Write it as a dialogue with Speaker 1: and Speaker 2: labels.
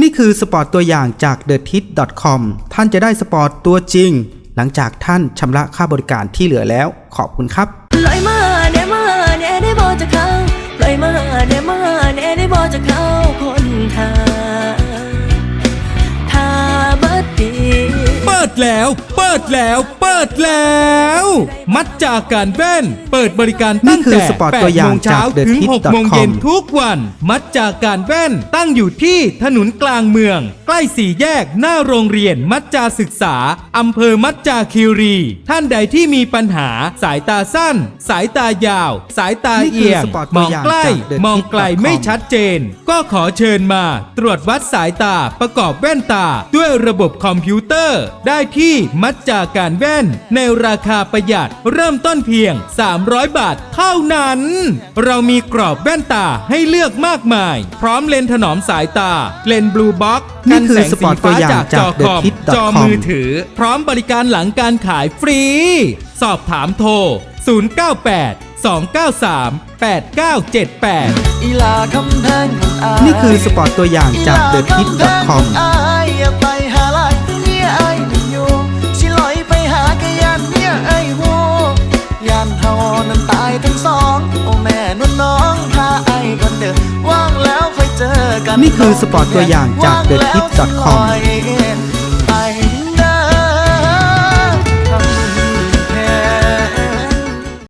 Speaker 1: นี่คือสปอร์ตตัวอย่างจาก t h e t i t c o m ท่านจะได้สปอร์ตตัวจริง หลังจากท่านชำระค่าบริการที่เหลือแล้ว ขอบคุณครับ
Speaker 2: ปล่อยมาเนมาเนได้บอจะเข้าปล่อยมาเนมาเนได้บอจะเข้าคนทาทาบัดดี
Speaker 3: เปิดแล้ว เปิดแล้วเปิ ดแล้ว มัดจากการแว่น เปิดบริการตั้ง
Speaker 1: นี่คือ
Speaker 3: แต่
Speaker 1: สปอร์ต
Speaker 3: 8
Speaker 1: ตัวอย่าง
Speaker 3: โมงเช้า
Speaker 1: จาก The
Speaker 3: ถึง
Speaker 1: Tip
Speaker 3: 6โมงเย็น
Speaker 1: com
Speaker 3: ทุกวัน มัดจากการแว่นตั้งอยู่ที่ถนนกลางเมือง ใกล้สี่แยกหน้าโรงเรียนมัดจาศึกษาอำเภอมัดจาคีรี ท่านใดที่มีปัญหาสายตาสั้น สายตายาว สายตา
Speaker 1: นี่คือ
Speaker 3: เอียง
Speaker 1: สปอร์ต
Speaker 3: ม
Speaker 1: ตัว
Speaker 3: อง
Speaker 1: อย่าง
Speaker 3: ใกล้
Speaker 1: จาก The
Speaker 3: มอง
Speaker 1: Tip
Speaker 3: ไกล
Speaker 1: com
Speaker 3: ไม่ชัดเจน ก็ขอเชิญมาตรวจวัดสายตาประกอบแว่นตา ด้วยระบบคอมพิวเตอร์ ได้ที่มัดจากการแว่นในราคาประหยัดเริ่มต้นเพียง 300 บาทเท่านั้น เรามีกรอบแว่นตาให้เลือกมากมาย พร้อมเลนส์ถนอมสายตา เลนส์บลูบ็อก
Speaker 1: นี่
Speaker 3: กัน
Speaker 1: คือ
Speaker 3: แสง
Speaker 1: สป
Speaker 3: สี
Speaker 1: อร์ตตั
Speaker 3: ฟ้าว
Speaker 1: อย่าง
Speaker 3: จากจอ
Speaker 1: จาก
Speaker 3: คอม
Speaker 1: TheTip.com
Speaker 3: จอมือถือ พร้อมบริการหลังการขายฟรี สอบถามโทร 098 293 8978
Speaker 4: อีลาคำแพงของอาย
Speaker 1: นี่คือสปอร์ตตัวอย่างจาก
Speaker 4: อี
Speaker 1: t h
Speaker 4: ล
Speaker 1: e t i t
Speaker 4: คำแพงข
Speaker 1: c o
Speaker 4: อ
Speaker 1: m
Speaker 4: งอายอย่าไป นั้นตายทั้งสองโอ้แม่นวลน้องพาไอ้ายก่อนเด้อว่างแล้วค่อยเจอกัน
Speaker 1: นี่คือสปอร์ตตัวอย่างจาก
Speaker 4: ว่งแล้ว
Speaker 1: TheTip.com
Speaker 4: สิลอย